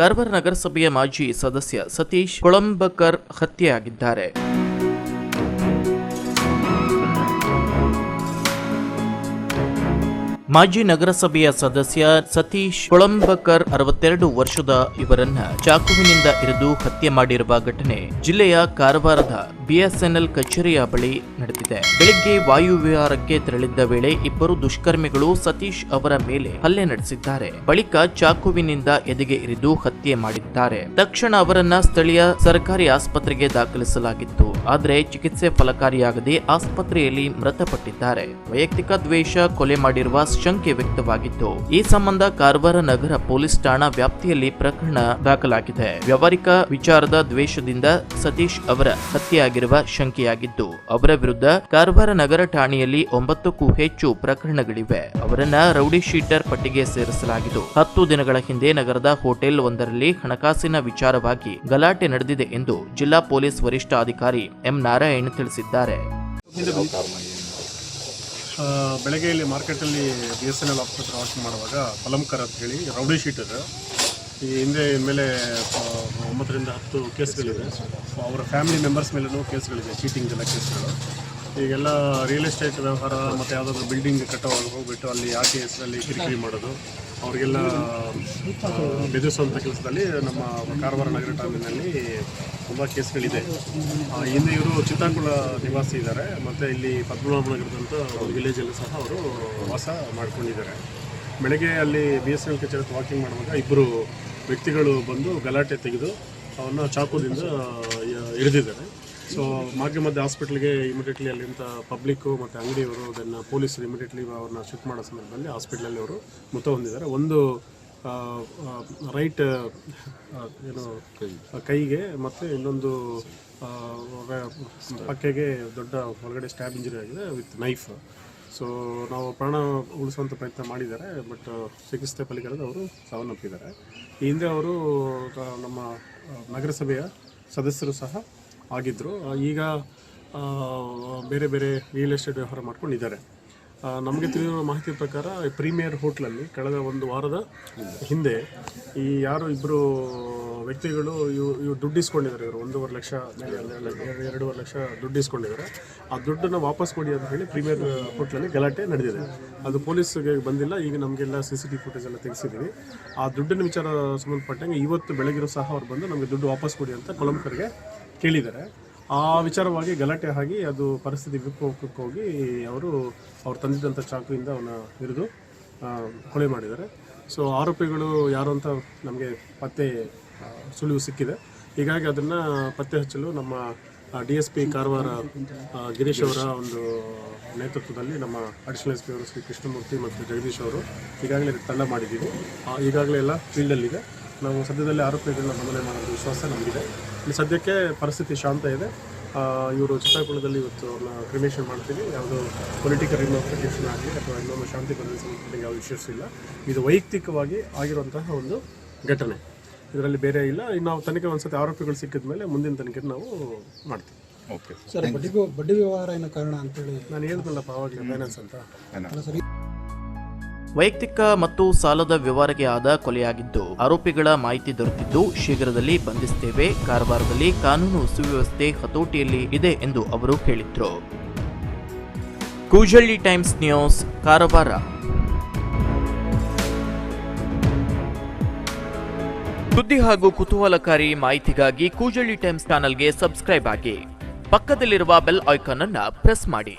ಕಾರವಾರ ನಗರಸಭೆಯ ಮಾಜಿ ಸದಸ್ಯ ಸತೀಶ್ ಕೊಳಂಬಕರ್ ಹತ್ಯೆಯಾಗಿದ್ದಾರೆ. ಮಾಜಿ ನಗರಸಭೆಯ ಸದಸ್ಯ ಸತೀಶ್ ಕೊಳಂಬಕರ್ ಅರವತ್ತೆರಡು ವರ್ಷದ ಇವರನ್ನ ಚಾಕುವಿನಿಂದ ಇರಿದು ಹತ್ಯೆ ಮಾಡಿರುವ ಘಟನೆ ಜಿಲ್ಲೆಯ ಕಾರವಾರದ ಬಿಎಸ್ಎನ್ಎಲ್ ಕಚೇರಿಯ ಬಳಿ ನಡೆದಿದೆ. ಬೆಳಿಗ್ಗೆ ವಾಯುವಿಹಾರಕ್ಕೆ ತೆರಳಿದ್ದ ವೇಳೆ ಇಬ್ಬರು ದುಷ್ಕರ್ಮಿಗಳು ಸತೀಶ್ ಅವರ ಮೇಲೆ ಹಲ್ಲೆ ನಡೆಸಿದ್ದಾರೆ. ಬಳಿಕ ಚಾಕುವಿನಿಂದ ಎದೆಗೆ ಇರಿದು ಹತ್ಯೆ ಮಾಡಿದ್ದಾರೆ. ತಕ್ಷಣ ಅವರನ್ನ ಸ್ಥಳೀಯ ಸರ್ಕಾರಿ ಆಸ್ಪತ್ರೆಗೆ ದಾಖಲಿಸಲಾಗಿತ್ತು. ಆದರೆ ಚಿಕಿತ್ಸೆ ಫಲಕಾರಿಯಾಗದೆ ಆಸ್ಪತ್ರೆಯಲ್ಲಿ ಮೃತಪಟ್ಟಿದ್ದಾರೆ. ವೈಯಕ್ತಿಕ ದ್ವೇಷ ಕೊಲೆ ಮಾಡಿರುವ ಶಂಕೆ ವ್ಯಕ್ತವಾಗಿತ್ತು ಈ ಸಂಬಂಧ ಕಾರವಾರ ನಗರ ಪೊಲೀಸ್ ಠಾಣಾ ವ್ಯಾಪ್ತಿಯಲ್ಲಿ ಪ್ರಕರಣ ದಾಖಲಾಗಿದೆ. ವ್ಯವಹಾರಿಕ ವಿಚಾರದ ದ್ವೇಷದಿಂದ ಸತೀಶ್ ಅವರ ಹತ್ಯೆಯಾಗಿರುವ ಶಂಕೆಯಾಗಿದ್ದು, ಅವರ ವಿರುದ್ಧ ಕಾರವಾರ ನಗರ ಠಾಣೆಯಲ್ಲಿ ಒಂಬತ್ತಕ್ಕೂ ಹೆಚ್ಚು ಪ್ರಕರಣಗಳಿವೆ. ಅವರನ್ನ ರೌಡಿ ಶೀಟರ್ ಪಟ್ಟಿಗೆ ಸೇರಿಸಲಾಗಿದ್ದು, ಹತ್ತು ದಿನಗಳ ಹಿಂದೆ ನಗರದ ಹೋಟೆಲ್ ಒಂದರಲ್ಲಿ ಹಣಕಾಸಿನ ವಿಚಾರವಾಗಿ ಗಲಾಟೆ ನಡೆದಿದೆ ಎಂದು ಜಿಲ್ಲಾ ಪೊಲೀಸ್ ವರಿಷ್ಠಾಧಿಕಾರಿ ಎಂ ನಾರಾಯಣ್ ತಿಳಿಸಿದ್ದಾರೆ. ಬೆಳಗ್ಗೆ ಇಲ್ಲಿ ಮಾರ್ಕೆಟಲ್ಲಿ B S N L office ಹತ್ರ ಮಾಡುವಾಗ ಪಲಂಕರ್ ಅಂತ ಹೇಳಿ ರೌಡಿ ಶೀಟರ್ ಈ ಹಿಂದೆ ಮೇಲೆ ಒಂಬತ್ತರಿಂದ ಹತ್ತು ಕೇಸ್ಗಳಿದೆ. ಸೊ ಅವರ ಫ್ಯಾಮಿಲಿ ಮೆಂಬರ್ಸ್ ಮೇಲೂ ಕೇಸ್ಗಳಿದೆ ಚೀಟಿಂಗ್ ಎಲ್ಲ ಕೇಸ್ಗಳು. ಈಗೆಲ್ಲ ರಿಯಲ್ ಎಸ್ಟೇಟ್ ವ್ಯವಹಾರ ಮತ್ತು ಯಾವುದಾದ್ರೂ ಬಿಲ್ಡಿಂಗ್ ಕಟ್ಟೋವಾಗ ಹೋಗ್ಬಿಟ್ಟು ಅಲ್ಲಿ ಆರ್ ಟಿ ಎಸ್ನಲ್ಲಿ ಕಿರಿಕಿರಿ ಮಾಡೋದು, ಅವರಿಗೆಲ್ಲ ಬೆದರಿಸುವಂಥ ಕೆಲಸದಲ್ಲಿ ನಮ್ಮ ಕಾರವಾರ ನಗರ ಠಾಣೆಯಲ್ಲಿ ತುಂಬ ಕೇಸ್ಗಳಿದೆ. ಹಿಂದೆ ಇವರು ಚಿತ್ತಾಂಕುಳ ನಿವಾಸಿ ಇದ್ದಾರೆ. ಮತ್ತು ಇಲ್ಲಿ ಪದ್ಮನಾಭ ನಗರದಂತ ಒಂದು ವಿಲೇಜಲ್ಲೂ ಸಹ ಅವರು ವಾಸ ಮಾಡ್ಕೊಂಡಿದ್ದಾರೆ. ಬೆಳಗ್ಗೆ ಅಲ್ಲಿ ಬಿ ಎಸ್ ಎಲ್ ಕಚೇರಿ ವಾಕಿಂಗ್ ಮಾಡುವಾಗ ಇಬ್ಬರು ವ್ಯಕ್ತಿಗಳು ಬಂದು ಗಲಾಟೆ ತೆಗೆದು ಅವನ್ನ ಚಾಕುದಿಂದ ಹಿಡಿದಿದ್ದಾರೆ ಸೊ ಮಾರ್ಗ ಮಧ್ಯೆ ಹಾಸ್ಪಿಟ್ಲಿಗೆ ಇಮಿಡಿಯೇಟ್ಲಿ ಅಲ್ಲಿಂದ ಪಬ್ಲಿಕ್ಕು ಮತ್ತು ಅಂಗಡಿಯವರು ಅದನ್ನು ಪೊಲೀಸರು ಇಮಿಡಿಯೇಟ್ಲಿ ಅವ್ರನ್ನ ಶಿಫ್ಟ್ ಮಾಡೋ ಸಂದರ್ಭದಲ್ಲಿ ಹಾಸ್ಪಿಟ್ಲಲ್ಲಿ ಅವರು ಮೃತ ಹೊಂದಿದ್ದಾರೆ. ಒಂದು ರೈಟ್ ಏನು ಕೈಗೆ ಮತ್ತು ಇನ್ನೊಂದು ಪಕ್ಕೆಗೆ ದೊಡ್ಡ ಒಳಗಡೆ ಸ್ಟ್ಯಾಬ್ ಇಂಜುರಿ ಆಗಿದೆ ವಿತ್ ನೈಫ್ ಸೊ ನಾವು ಪ್ರಾಣ ಉಳಿಸುವಂಥ ಪ್ರಯತ್ನ ಮಾಡಿದ್ದಾರೆ ಬಟ್ ಚಿಕಿತ್ಸೆ ಫಲಿಕರದ ಅವರು ಸಾವನ್ನಪ್ಪಿದ್ದಾರೆ. ಈ ಹಿಂದೆ ಅವರು ನಮ್ಮ ನಗರಸಭೆಯ ಸದಸ್ಯರು ಸಹ ಆಗಿದ್ದರು ಈಗ ಬೇರೆ ಬೇರೆ ರಿಯಲ್ ಎಸ್ಟೇಟ್ ವ್ಯವಹಾರ ಮಾಡ್ಕೊಂಡಿದ್ದಾರೆ. ನಮಗೆ ತಿಳಿದಿರುವ ಮಾಹಿತಿ ಪ್ರಕಾರ ಪ್ರೀಮಿಯರ್ ಹೋಟ್ಲಲ್ಲಿ ಕಳೆದ ಒಂದು ವಾರದ ಹಿಂದೆ ಈ ಯಾರು ಇಬ್ಬರು ವ್ಯಕ್ತಿಗಳು ಇವು ಇವು ದುಡ್ಡು ಇಸ್ಕೊಂಡಿದ್ದಾರೆ ಇವರು. ಒಂದೂವರೆ ಲಕ್ಷ ಎರಡೂವರೆ ಲಕ್ಷ ದುಡ್ಡು ಇಸ್ಕೊಂಡಿದ್ದಾರೆ. ಆ ದುಡ್ಡನ್ನು ವಾಪಸ್ ಕೊಡಿ ಅಂತ ಹೇಳಿ ಪ್ರೀಮಿಯರ್ ಹೋಟ್ಲಲ್ಲಿ ಗಲಾಟೆ ನಡೆದಿದೆ. ಅದು ಪೊಲೀಸ್ಗೆ ಬಂದಿಲ್ಲ. ಈಗ ನಮಗೆಲ್ಲ ಸಿ ಸಿ ಟಿ ಫುಟೇಜ್ ಎಲ್ಲ ತೆಗೆಸಿದ್ದೀವಿ. ಆ ದುಡ್ಡಿನ ವಿಚಾರ ಸಂಬಂಧಪಟ್ಟಂಗೆ ಇವತ್ತು ಬೆಳಗಿರೋ ಸಹ ಅವ್ರು ಬಂದು ನಮಗೆ ದುಡ್ಡು ವಾಪಸ್ ಕೊಡಿ ಅಂತ ಕೊಲಂಕರ್ಗೆ ಕೇಳಿದ್ದಾರೆ. ಆ ವಿಚಾರವಾಗಿ ಗಲಾಟೆ ಆಗಿ ಅದು ಪರಿಸ್ಥಿತಿ ವಿಕೋಪಕ್ಕೆ ಹೋಗಿ ಅವರು ಅವ್ರು ತಂದಿದ್ದಂಥ ಚಾಕುವಿಂದ ಅವನ ಹಿಡಿದು ಕೊಲೆ ಮಾಡಿದ್ದಾರೆ. ಸೊ ಆರೋಪಿಗಳು ಯಾರು ಅಂತ ನಮಗೆ ಪತ್ತೆ ಸುಳಿವು ಸಿಕ್ಕಿದೆ. ಹೀಗಾಗಿ ಅದನ್ನು ಪತ್ತೆ ಹಚ್ಚಲು ನಮ್ಮ D S P Karwar Girish ಅವರ ಒಂದು ನೇತೃತ್ವದಲ್ಲಿ ನಮ್ಮ ಅಡಿಷನಲ್ ಎಸ್ ಪಿ ಅವರು ಶ್ರೀ ಕೃಷ್ಣಮೂರ್ತಿ ಮತ್ತು ಜಗದೀಶ್ ಅವರು ಈಗಾಗಲೇ ತಂಡ ಮಾಡಿದ್ದೀವಿ. ಈಗಾಗಲೇ ಎಲ್ಲ ಫೀಲ್ಡಲ್ಲಿದೆ ನಾವು ಸದ್ಯದಲ್ಲಿ ಆರೋಪಿಗಳನ್ನ ಬಂಧನೆ ಮಾಡೋದು ವಿಶ್ವಾಸ ನಮಗಿದೆ. ಇಲ್ಲಿ ಸದ್ಯಕ್ಕೆ ಪರಿಸ್ಥಿತಿ ಶಾಂತ ಇದೆ. ಆ, ಇವರು ಚಿತ್ರಕುಳದಲ್ಲಿ ಇವತ್ತು ಅವ್ರನ್ನ ಕ್ರಿಮೇಷನ್ ಮಾಡ್ತೀವಿ. ಯಾವುದೋ ಪೊಲಿಟಿಕಲ್ ರಿಮೋಫಿಕೇಷನ್ ಆಗಲಿ ಅಥವಾ ಇನ್ನೊಂದು ಶಾಂತಿ ಸಂಬಂಧಪಟ್ಟ ಯಾವುದೇ ಇಶ್ಯೂಸ್ ಇಲ್ಲ. ಇದು ವೈಯಕ್ತಿಕವಾಗಿ ಆಗಿರುವಂತಹ ಒಂದು ಘಟನೆ. ಇದರಲ್ಲಿ ಬೇರೆ ಇಲ್ಲ. ಇನ್ನು ನಾವು ತನಿಖೆ ಒಂದ್ಸತಿ ಆರೋಪಿಗಳು ಸಿಕ್ಕಿದ ಮೇಲೆ ಮುಂದಿನ ತನಿಖೆ ನಾವು ಮಾಡ್ತೀವಿ. ಓಕೆ ಸರ್ ಬಡ್ಡಿ ಬಡ್ಡಿ ವ್ಯವಹಾರ ಏನೋ ಕಾರಣ ಅಂತೇಳಿ ನಾನು ಹೇಳ್ತಲ್ಲಪ್ಪ ಅವಾಗಲೇ ಫೈನಾನ್ಸ್ ಅಂತ. ಸರ್ ವೈಯಕ್ತಿಕ ಮತ್ತು ಸಾಲದ ವ್ಯವಹಾರಕ್ಕೆ ಆದ ಕೊಲೆಯಾಗಿದ್ದು, ಆರೋಪಿಗಳ ಮಾಹಿತಿ ದೊರೆತಿದ್ದು, ಶೀಘ್ರದಲ್ಲಿ ಬಂಧಿಸುತ್ತೇವೆ. ಕಾರವಾರದಲ್ಲಿ ಕಾನೂನು ಸುವ್ಯವಸ್ಥೆ ಹತೋಟಿಯಲ್ಲಿ ಇದೆ ಎಂದು ಅವರು ಹೇಳಿದರು. Kujalli Times News, Karwar. ಸುದ್ದಿ ಹಾಗೂ ಕುತೂಹಲಕಾರಿ ಮಾಹಿತಿಗಾಗಿ ಕೂಜಳ್ಳಿ ಟೈಮ್ಸ್ ಚಾನಲ್ಗೆ ಸಬ್ಸ್ಕ್ರೈಬ್ ಆಗಿ. ಪಕ್ಕದಲ್ಲಿರುವ ಬೆಲ್ ಐಕಾನ್ ಅನ್ನು ಪ್ರೆಸ್ ಮಾಡಿ.